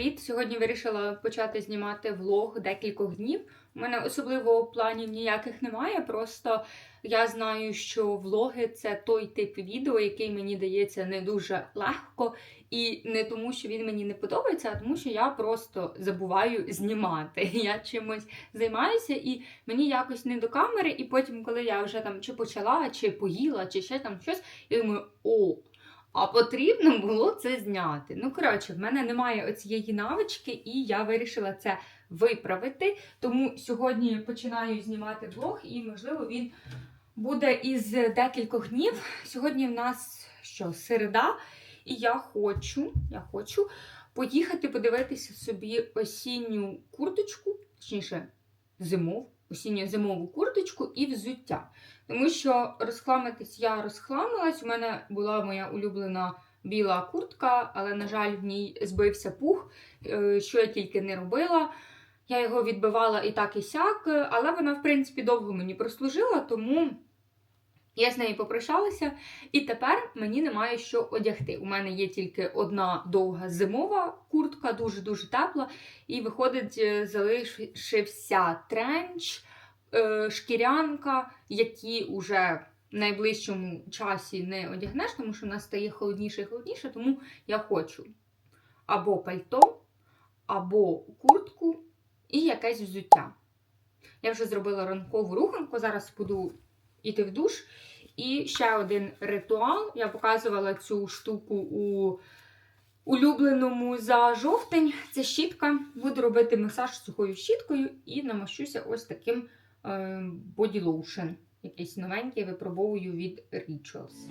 Привіт! Сьогодні вирішила почати знімати влог декількох днів. У мене особливо планів ніяких немає. Просто я знаю, що влоги це той тип відео, який мені дається не дуже легко, і не тому, що він мені не подобається, а тому, що я просто забуваю знімати. Я чимось займаюся, і мені якось не до камери. І потім, коли я вже там чи почала, чи поїла, чи ще там щось, я думаю, о. А потрібно було це зняти. Ну, коротше, в мене немає оцієї навички, і я вирішила це виправити. Тому сьогодні починаю знімати влог, і, можливо, він буде із декількох днів. Сьогодні в нас що, середа, і я хочу, я хочу поїхати подивитися собі осінню курточку, точніше, зимову, осінньо-зимову курточку і взуття. Тому що розхламитись я розхламилась. У мене була моя улюблена біла куртка, але, на жаль, в ній збився пух, е, що я тільки не робила. Я його відбивала і так, і сяк, але вона, в принципі, довго мені прослужила, тому я з нею попрощалася. І тепер мені немає що одягти. У мене є тільки одна довга зимова куртка, дуже-дуже тепла. І виходить, е, залишився тренч е, шкірянка, які вже в найближчому часі не одягнеш, тому що в нас стає холодніше і холодніше, тому я хочу або пальто, або куртку і якесь взуття. Я вже зробила ранкову руханку, зараз буду йти в душ. І ще один ритуал. Я показувала цю штуку у улюбленому за жовтень. Це щітка. Буду робити масаж сухою щіткою і намащуся ось таким Body Lotion. Якийсь новенький випробовую від Rituals.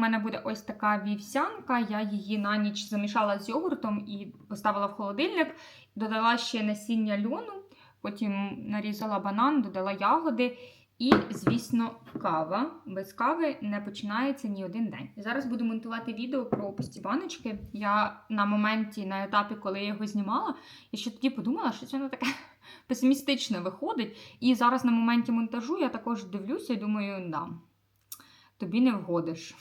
Мене буде ось така вівсянка. Я її на ніч замішала з йогуртом і поставила в холодильник. Додала ще насіння льону, потім нарізала банан, додала ягоди. І, звісно, кава. Без кави не починається ні один день. Зараз буду монтувати відео про пусті баночки. Я на моменті, на етапі, коли я його знімала, я ще тоді подумала, що це воно таке песимістичне виходить. І зараз на моменті монтажу я також дивлюся і думаю, да, тобі не вгодиш.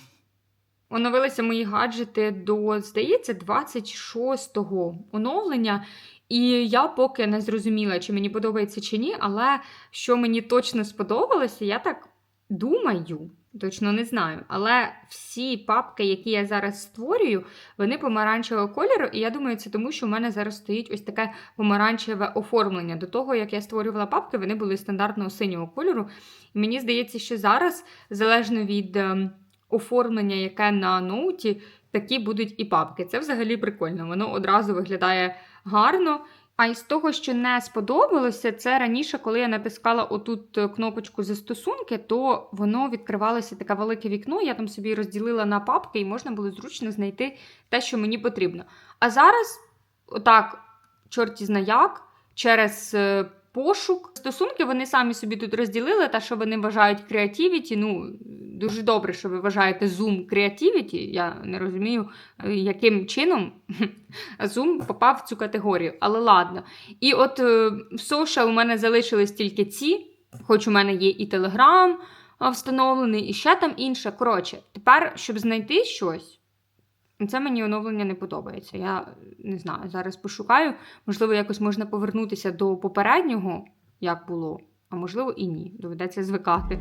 Оновилися мої гаджети до, здається, 26-го оновлення. І я поки не зрозуміла, чи мені подобається чи ні, але що мені точно сподобалося, я так думаю, точно не знаю. Але всі папки, які я зараз створюю, вони помаранчевого кольору. І я думаю, це тому, що в мене зараз стоїть ось таке помаранчеве оформлення. До того, як я створювала папки, вони були стандартного синього кольору. І мені здається, що зараз, залежно від ем, оформлення, яке на ноуті, такі будуть і папки. Це взагалі прикольно. Воно одразу виглядає гарно. А із того, що не сподобалося, це раніше, коли я натискала отут кнопочку застосунки, то воно відкривалося таке велике вікно. Я там собі розділила на папки, і можна було зручно знайти те, що мені потрібно. А зараз, отак, чорті зна як, через е, пошук. Стосунки вони самі собі тут розділили, те, що вони вважають креативіті. Ну, дуже добре, що ви вважаєте Zoom креативіті. Я не розумію, е, яким чином Zoom попав в цю категорію. Але ладно. І от е, в social у мене залишились тільки ці, хоч у мене є і Telegram встановлений, і ще там інше. Коротше, тепер, щоб знайти щось. Це мені оновлення не подобається. Я не знаю, зараз пошукаю. Можливо, якось можна повернутися до попереднього, як було, а можливо і ні. Доведеться звикати.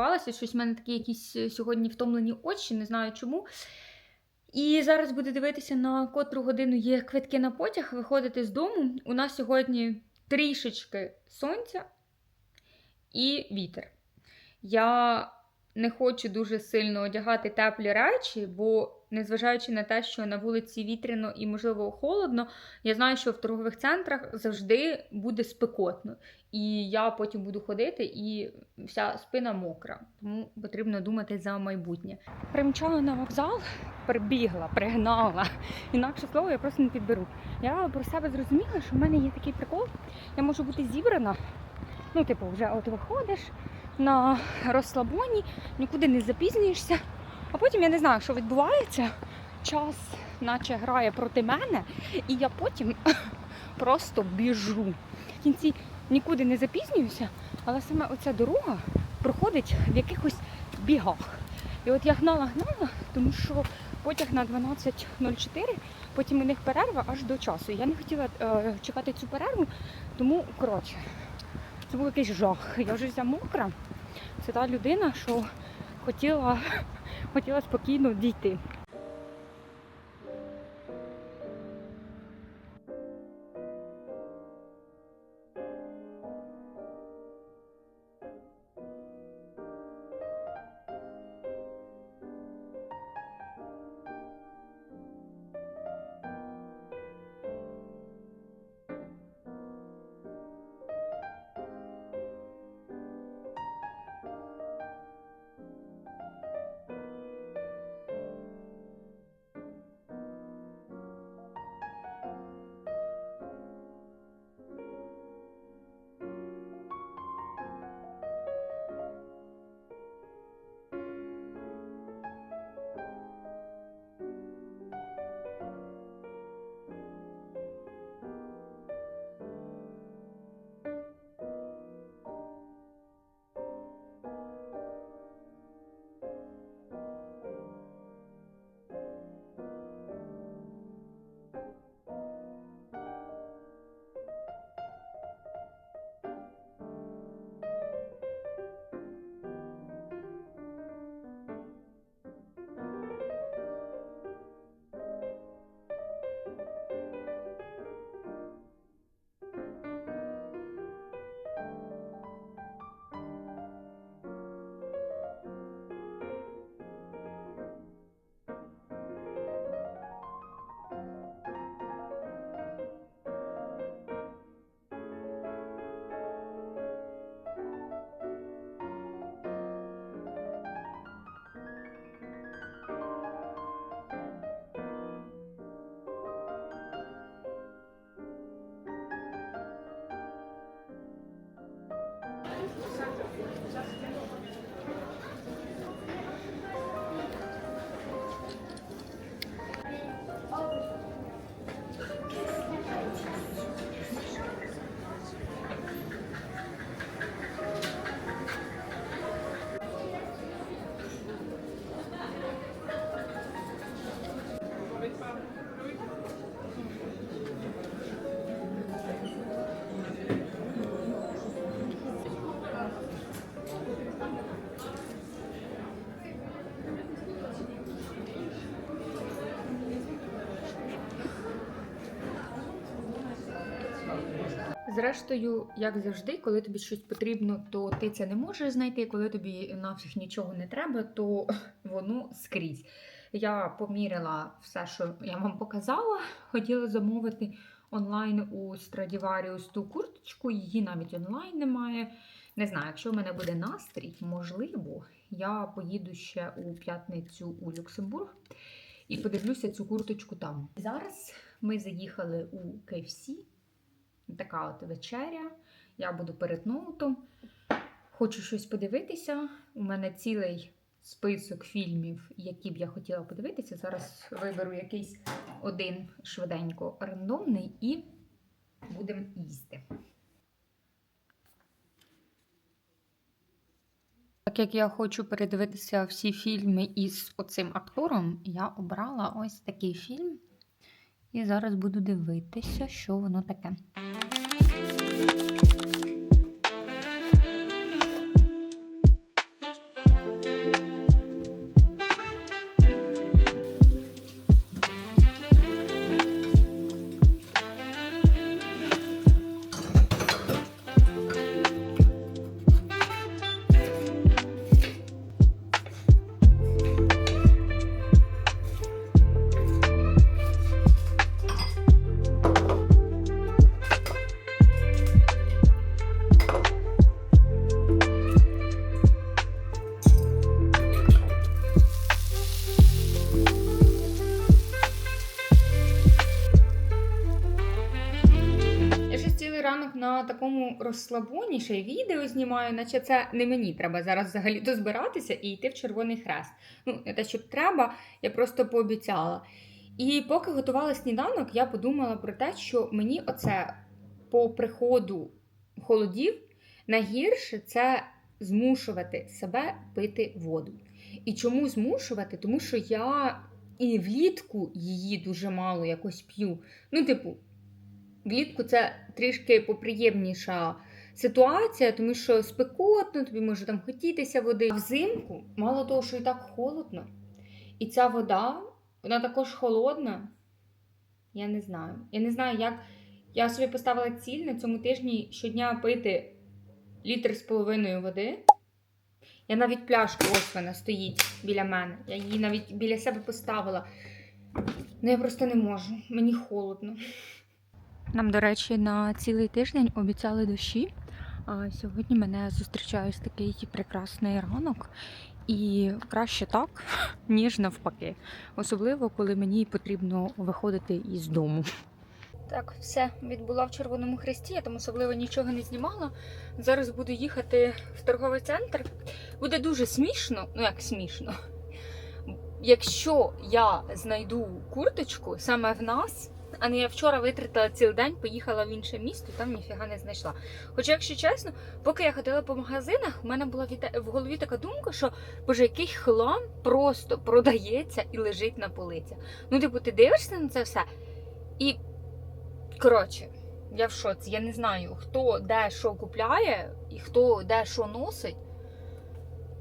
Сховалася. Щось в мене такі якісь е, сьогодні втомлені очі, не знаю чому. І зараз буду дивитися, на котру годину є квитки на потяг, виходити з дому. У нас сьогодні трішечки сонця і вітер. Я не хочу дуже сильно одягати теплі речі, бо незважаючи на те, що на вулиці вітряно і, можливо, холодно, я знаю, що в торгових центрах завжди буде спекотно. І я потім буду ходити, і вся спина мокра. Тому потрібно думати за майбутнє. Примчала на вокзал, прибігла, пригнала. Інакше слово я просто не підберу. Я про себе зрозуміла, що в мене є такий прикол. Я можу бути зібрана. Ну, типу, вже от виходиш на розслабоні, нікуди не запізнюєшся. А потім я не знаю, що відбувається. Час, наче грає проти мене, і я потім просто біжу. В кінці нікуди не запізнююся, але саме оця дорога проходить в якихось бігах. І от я гнала-гнала, тому що потяг на 12.04, потім у них перерва аж до часу. Я не хотіла е, чекати цю перерву, тому коротше, це був якийсь жах. Я вже вся мокра. Це та людина, що хотіла, хотіла спокійно дійти. Зрештою, як завжди, коли тобі щось потрібно, то ти це не можеш знайти. Коли тобі нафіг нічого не треба, то воно скрізь. Я поміряла все, що я вам показала. Хотіла замовити онлайн у Stradivarius ту курточку, її навіть онлайн немає. Не знаю, якщо в мене буде настрій, можливо, я поїду ще у п'ятницю у Люксембург і подивлюся цю курточку там. Зараз ми заїхали у KFC. Така от вечеря. Я буду перед ноутом. Хочу щось подивитися. У мене цілий список фільмів, які б я хотіла подивитися. Зараз виберу якийсь один швиденько рандомний і будемо їсти. Так як я хочу передивитися всі фільми із оцим актором, я обрала ось такий фільм. І зараз буду дивитися, що воно таке. Такому розслабоні, ще й відео знімаю, наче це не мені треба зараз взагалі то збиратися і йти в Червоний Хрест. Ну, не те, що треба, я просто пообіцяла. І поки готувала сніданок, я подумала про те, що мені оце по приходу холодів найгірше це змушувати себе пити воду. І чому змушувати? Тому що я і влітку її дуже мало якось п'ю. Ну, типу, влітку це трішки поприємніша ситуація, тому що спекотно, тобі може там хотітися води. А взимку, мало того, що і так холодно. І ця вода, вона також холодна. Я не знаю. Я не знаю, як. Я собі поставила ціль на цьому тижні щодня пити літр з половиною води. Я навіть пляшку, ось вона стоїть біля мене. Я її навіть біля себе поставила. Ну я просто не можу. Мені холодно. Нам, до речі, на цілий тиждень обіцяли дощі. А сьогодні мене зустрічає такий прекрасний ранок. І краще так, ніж навпаки. Особливо, коли мені потрібно виходити із дому. Так, все, відбула в Червоному Хресті, я там особливо нічого не знімала. Зараз буду їхати в торговий центр. Буде дуже смішно, ну як смішно. Якщо я знайду курточку саме в нас, а не я вчора витратила цілий день, поїхала в інше місто, там ніфіга не знайшла. Хоча, якщо чесно, поки я ходила по магазинах, в мене була в голові така думка, що боже, який хлам просто продається і лежить на полицях. Ну, типу, ти дивишся на це все і. Коротше, я в шоці. Я не знаю, хто де що купляє і хто де що носить.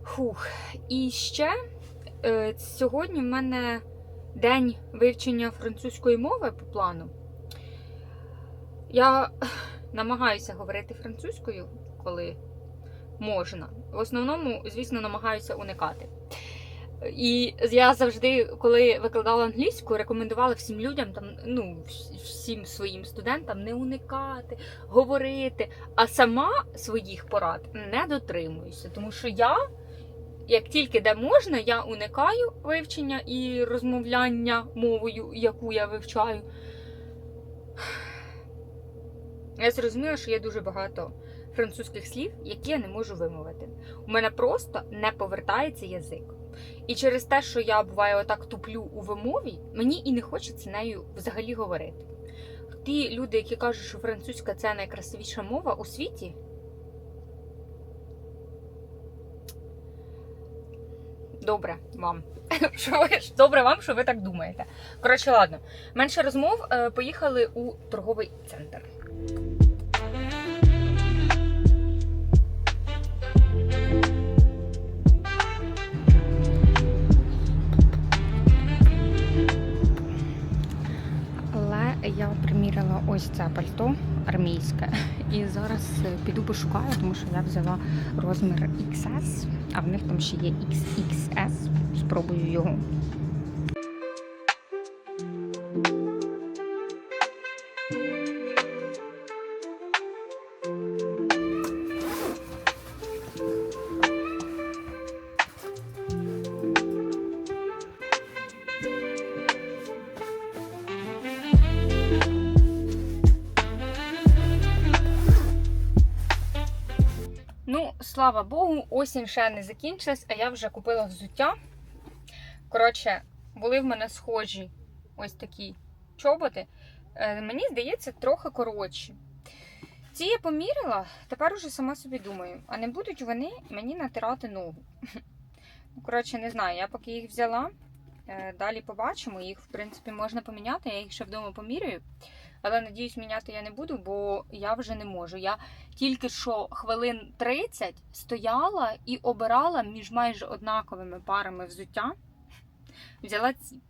Фух. І ще е, сьогодні в мене день вивчення французької мови по плану. Я намагаюся говорити французькою, коли можна. В основному, звісно, намагаюся уникати. І я завжди, коли викладала англійську, рекомендувала всім людям, там, ну, всім своїм студентам не уникати, говорити, а сама своїх порад не дотримуюся. Тому що я, як тільки де можна, я уникаю вивчення і розмовляння мовою, яку я вивчаю. Я зрозуміла, що є дуже багато французьких слів, які я не можу вимовити. У мене просто не повертається язик. І через те, що я буваю отак туплю у вимові, мені і не хочеться нею взагалі говорити. Ті люди, які кажуть, що французька це найкрасивіша мова у світі. Добре вам. Що ви, добре вам, що ви так думаєте. Коротше, ладно, менше розмов. е, Поїхали у торговий центр. Я ось це пальто армійське. І зараз е, піду пошукаю, тому що я взяла розмір XS, а в них там ще є XXS. Спробую його. Слава Богу, осінь ще не закінчилась, а я вже купила взуття. Коротше, були в мене схожі ось такі чоботи. Е, мені здається, трохи коротші. Ці я поміряла, тепер уже сама собі думаю, а не будуть вони мені натирати ногу. Ну, коротше, не знаю, я поки їх взяла. Е, Далі побачимо. Їх, в принципі, можна поміняти, я їх ще вдома поміряю. Але надіюсь, міняти я не буду, бо я вже не можу. Я тільки що хвилин 30 стояла і обирала між майже однаковими парами взуття. Взяла ці.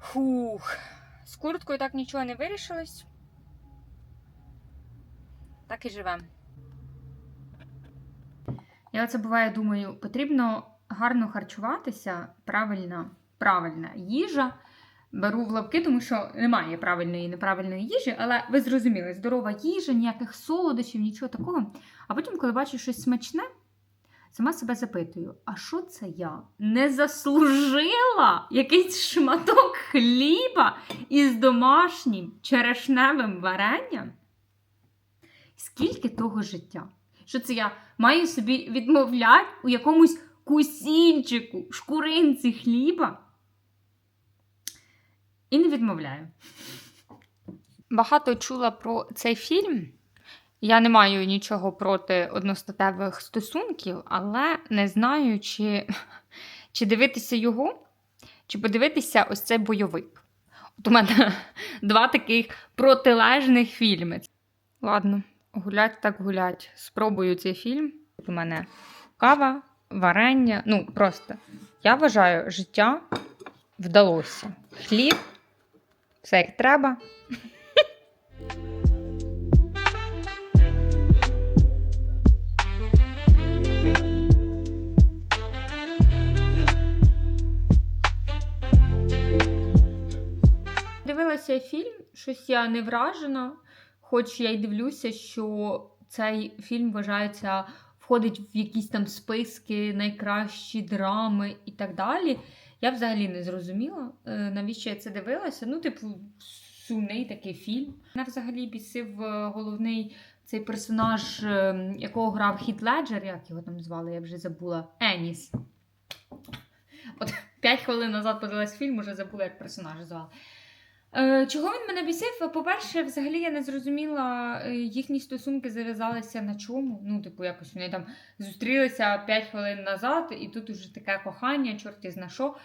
Фух. З курткою так нічого не вирішилось. Так і живемо. Я оце буває думаю, потрібно гарно харчуватися, правильна, правильна їжа. Беру в лапки, тому що немає правильної і неправильної їжі, але ви зрозуміли, здорова їжа, ніяких солодощів, нічого такого. А потім, коли бачу щось смачне, сама себе запитую: а що це я? Не заслужила якийсь шматок хліба із домашнім черешневим варенням? скільки того життя? Що це я маю собі відмовляти у якомусь кусінчику, шкуринці хліба? І не відмовляю. Багато чула про цей фільм. Я не маю нічого проти одностатевих стосунків, але не знаю, чи, чи дивитися його, чи подивитися ось цей бойовик. От у мене два таких протилежних фільми. Ладно, гулять так гулять. Спробую цей фільм. У мене кава, варення. Ну, просто я вважаю, життя вдалося. Хліб, все як треба. Дивилася фільм, щось я не вражена, хоч я й дивлюся, що цей фільм вважається, входить в якісь там списки, найкращі драми і так далі. Я взагалі не зрозуміла, е, навіщо я це дивилася. Ну, типу, сумний такий фільм. Мене взагалі бісив е, головний цей персонаж, е, якого грав Хіт Леджер, як його там звали, я вже забула. Еніс. От 5 хвилин назад подивилась фільм, уже забула, як персонажа звали. Е, Чого він мене бісив? По-перше, взагалі я не зрозуміла, е, їхні стосунки зав'язалися на чому. Ну, типу, якось вони там зустрілися 5 хвилин назад, і тут уже таке кохання, чорті зна що.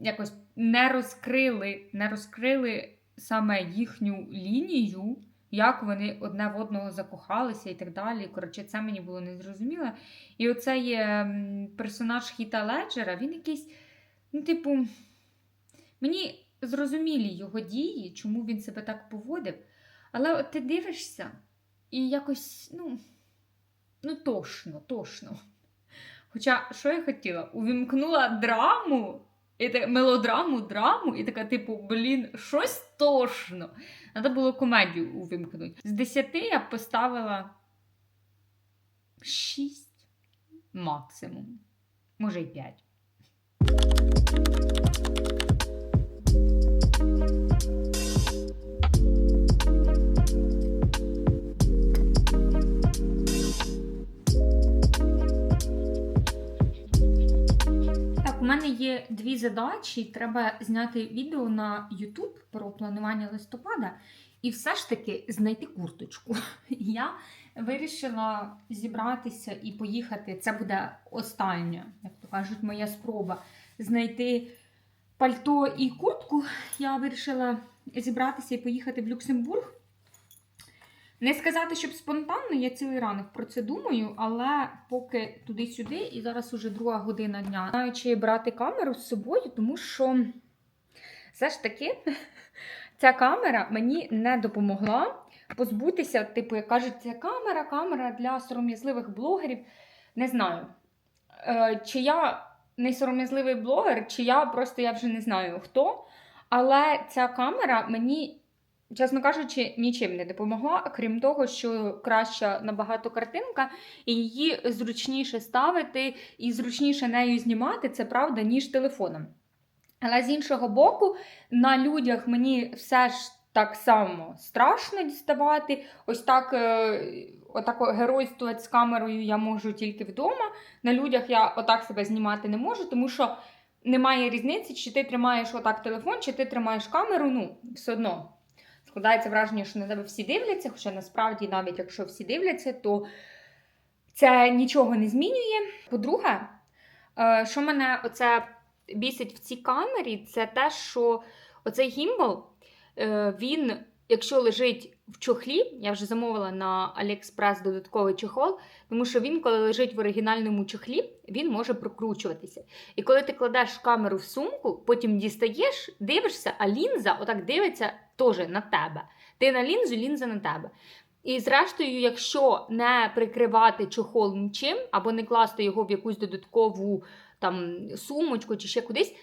Якось не розкрили, не розкрили саме їхню лінію, як вони одне в одного закохалися і так далі. Коротше, це мені було незрозуміло. І оцей персонаж Хіта Леджера, він якийсь, ну, типу, мені зрозумілі його дії, чому він себе так поводив. Але от ти дивишся і якось, ну, ну, тошно, тошно. Хоча, що я хотіла? Увімкнула драму, і так, мелодраму, драму, і така, типу, блін, щось тошно. Треба було комедію увімкнути. З 10 я поставила 6 максимум. Може, й 5. У мене є дві задачі. Треба зняти відео на YouTube про планування листопада і все ж таки знайти курточку. Я вирішила зібратися і поїхати. Це буде остання, як то кажуть, моя спроба знайти пальто і куртку. Я вирішила зібратися і поїхати в Люксембург. Не сказати, щоб спонтанно, я цілий ранок про це думаю, але поки туди-сюди, і зараз уже друга година дня. Знаю, брати камеру з собою, тому що все ж таки ця камера мені не допомогла позбутися, типу, як кажуть, це камера, камера для сором'язливих блогерів. Не знаю. Е, чи я не сором'язливий блогер, чи я просто я вже не знаю хто. Але ця камера мені чесно кажучи, нічим не допомогла, крім того, що краща набагато картинка, і її зручніше ставити і зручніше нею знімати, це правда, ніж телефоном. Але з іншого боку, на людях мені все ж так само страшно діставати. Ось так. Е Отак геройствувати з камерою я можу тільки вдома. На людях я отак себе знімати не можу, тому що немає різниці, чи ти тримаєш отак телефон, чи ти тримаєш камеру. Ну, все одно складається враження, що на тебе всі дивляться, хоча насправді, навіть якщо всі дивляться, то це нічого не змінює. По-друге, е, що мене оце бісить в цій камері, це те, що оцей гімбал, е, він, якщо лежить в чохлі, я вже замовила на AliExpress додатковий чохол, тому що він, коли лежить в оригінальному чохлі, він може прокручуватися. І коли ти кладеш камеру в сумку, потім дістаєш, дивишся, а лінза отак дивиться теж на тебе. Ти на лінзу, лінза на тебе. І, зрештою, якщо не прикривати чохол нічим, або не класти його в якусь додаткову там сумочку чи ще кудись,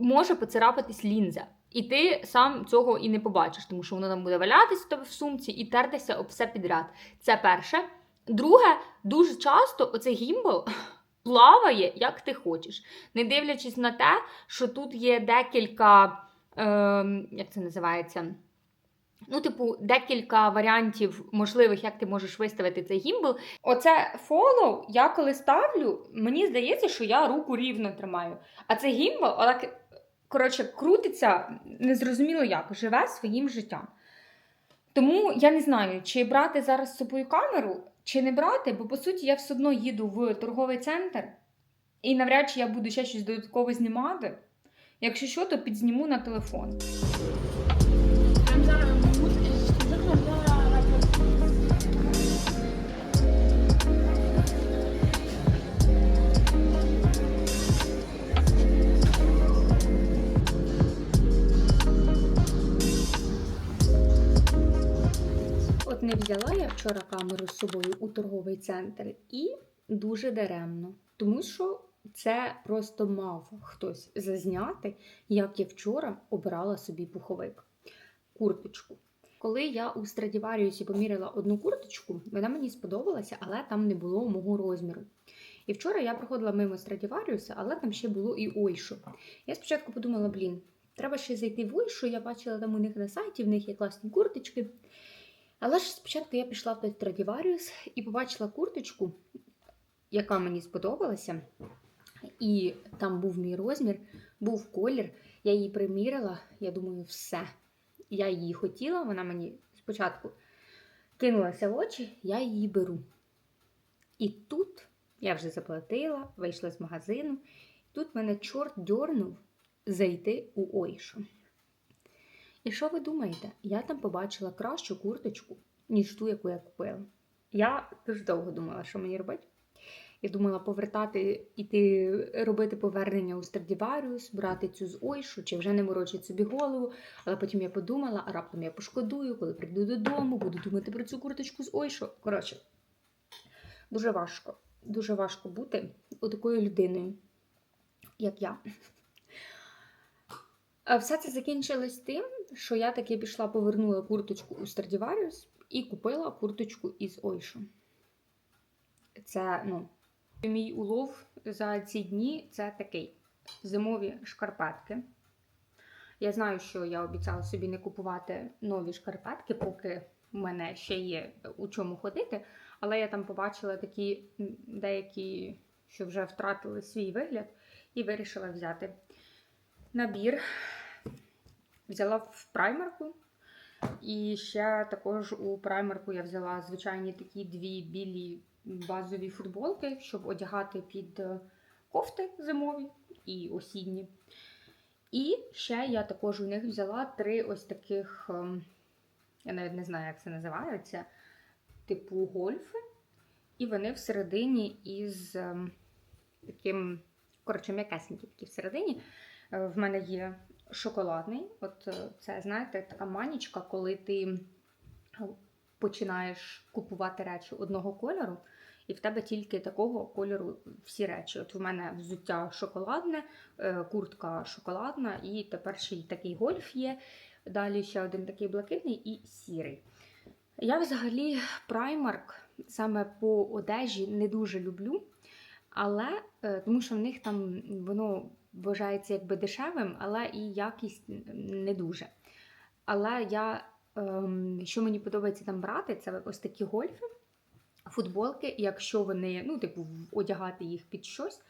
може поцарапатись лінза. І ти сам цього і не побачиш, тому що воно там буде валятися в тебе в сумці і тертися об все підряд. Це перше. Друге, дуже часто оцей гімбал плаває, як ти хочеш, не дивлячись на те, що тут є декілька, е, як це називається, Ну, типу, декілька варіантів можливих, як ти можеш виставити цей гімбл. Оце фоллоу я коли ставлю, мені здається, що я руку рівно тримаю. А це гімбал, отак, коротше, крутиться незрозуміло як, живе своїм життям. Тому я не знаю, чи брати зараз з собою камеру, чи не брати, бо по суті я все одно їду в торговий центр, і навряд чи я буду ще щось додатково знімати. Якщо що, то підзніму на телефон. От не взяла я вчора камеру з собою у торговий центр і дуже даремно, тому що це просто мав хтось зазняти, як я вчора обирала собі пуховик, курточку. Коли я у Страдіваріусі поміряла одну курточку, вона мені сподобалася, але там не було мого розміру. І вчора я проходила мимо Страдіваріуса, але там ще було і Ойшо. Я спочатку подумала, блін, треба ще зайти в Ойшо, я бачила там у них на сайті, в них є класні курточки. Але ж спочатку я пішла в той Страдіваріус і побачила курточку, яка мені сподобалася. І там був мій розмір, був колір. Я її примірила. Я думаю, все. Я її хотіла, вона мені спочатку кинулася в очі, я її беру. І тут я вже заплатила, вийшла з магазину. Тут мене чорт дьорнув зайти у Ойшу. І що ви думаєте? Я там побачила кращу курточку, ніж ту, яку я купила. Я дуже довго думала, що мені робити. Я думала повертати, іти робити повернення у Страдіваріус, брати цю з Ойшу, чи вже не морочить собі голову. Але потім я подумала, а раптом я пошкодую, коли прийду додому, буду думати про цю курточку з Ойшу. Коротше, дуже важко. Дуже важко бути такою людиною, як я. Все це закінчилось тим, що я таки пішла, повернула курточку у Страдіваріус і купила курточку із Ойшу. Це, ну, мій улов за ці дні це такий зимові шкарпетки. Я знаю, що я обіцяла собі не купувати нові шкарпетки, поки в мене ще є у чому ходити. Але я там побачила такі деякі, що вже втратили свій вигляд, і вирішила взяти набір. Взяла в праймерку. І ще також у праймерку я взяла звичайні такі дві білі базові футболки, щоб одягати під е, кофти зимові і осінні. І ще я також у них взяла три ось таких, ем, я навіть не знаю, як це називається, типу гольфи. І вони всередині із ем, таким, коротше, м'якесенькі такі всередині. Е, В мене є шоколадний. От е, це, знаєте, така манічка, коли ти починаєш купувати речі одного кольору, і в тебе тільки такого кольору всі речі. От в мене взуття шоколадне, е, куртка шоколадна, і тепер ще й такий гольф є. Далі ще один такий блакитний і сірий. Я взагалі праймарк саме по одежі не дуже люблю, але е, тому що в них там воно вважається якби дешевим, але і якість не дуже. Але я, ем, що мені подобається там брати, це ось такі гольфи, футболки, якщо вони, ну, типу, одягати їх під щось,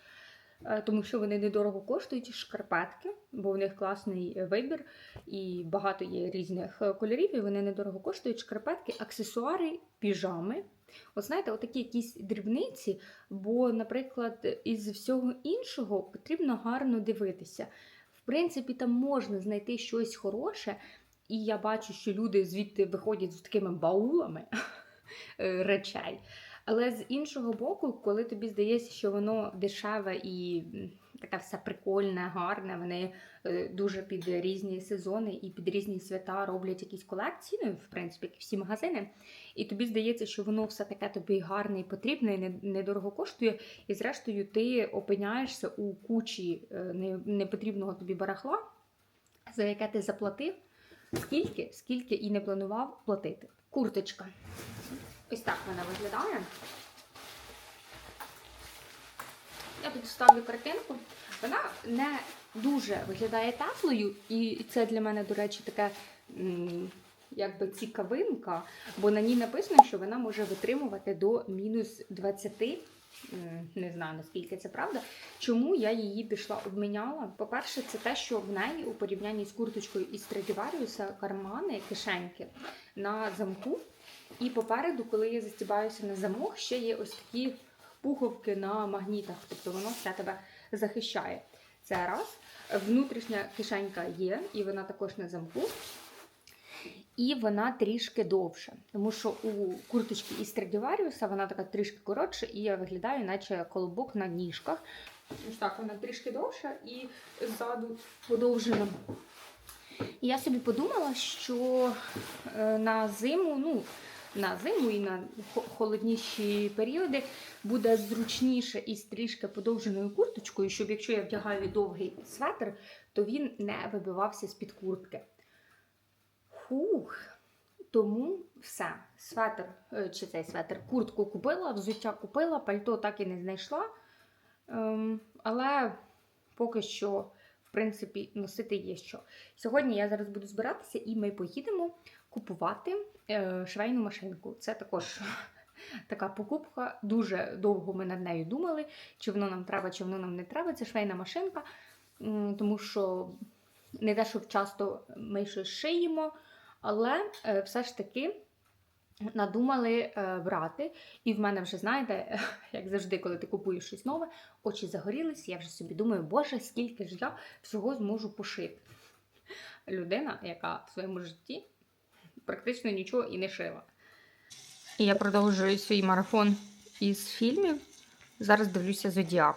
е, тому що вони недорого коштують, шкарпетки, бо в них класний вибір і багато є різних е, кольорів, і вони недорого коштують. Шкарпетки, аксесуари, піжами. От знаєте, отакі якісь дрібниці, бо, наприклад, із всього іншого потрібно гарно дивитися. В принципі, там можна знайти щось хороше, і я бачу, що люди звідти виходять з такими баулами е, речей. Але з іншого боку, коли тобі здається, що воно дешеве і м, таке все прикольне, гарне, вони е, дуже під різні сезони і під різні свята роблять якісь колекції, ну, в принципі, як всі магазини. І тобі здається, що воно все таке тобі гарне і потрібне, і недорого коштує. І зрештою ти опиняєшся у кучі е, непотрібного тобі барахла, за яке ти заплатив скільки, скільки і не планував платити. Курточка. Ось так вона виглядає. Я тут ставлю картинку. Вона не дуже виглядає теплою, і це для мене, до речі, таке якби цікавинка, бо на ній написано, що вона може витримувати до мінус 20. Не знаю наскільки це правда. Чому я її пішла обміняла? По-перше, це те, що в неї у порівнянні з курточкою із Страдіваріуса кармани, кишеньки на замку. І попереду, коли я застібаюся на замок, ще є ось такі пуховки на магнітах, тобто воно все тебе захищає. Це раз. Внутрішня кишенька є, і вона також на замку. І вона трішки довша, тому що у курточки із Страдіваріуса вона така трішки коротша, і я виглядаю, наче колобок на ніжках. Ось так вона трішки довша і ззаду подовжена. І я собі подумала, що е, на зиму, ну, на зиму і на холодніші періоди буде зручніше із трішки подовженою курточкою, щоб якщо я вдягаю довгий светр, то він не вибивався з-під куртки. Фух. Тому все, светр, е, чи цей светр, куртку купила, взуття купила, пальто так і не знайшла. Ем, але поки що, в принципі, носити є що. Сьогодні я зараз буду збиратися і ми поїдемо купувати швейну машинку. Це також така покупка. Дуже довго ми над нею думали, чи воно нам треба, чи воно нам не треба. Це швейна машинка, тому що не те, що часто ми щось шиємо, але е, все ж таки. Надумали е, брати, і в мене вже, знаєте, як завжди, коли ти купуєш щось нове, очі загорілись, я вже собі думаю, боже, скільки ж я всього зможу пошити. Людина, яка в своєму житті практично нічого і не шила. І я продовжую свій марафон із фільмів. Зараз дивлюся Зодіак.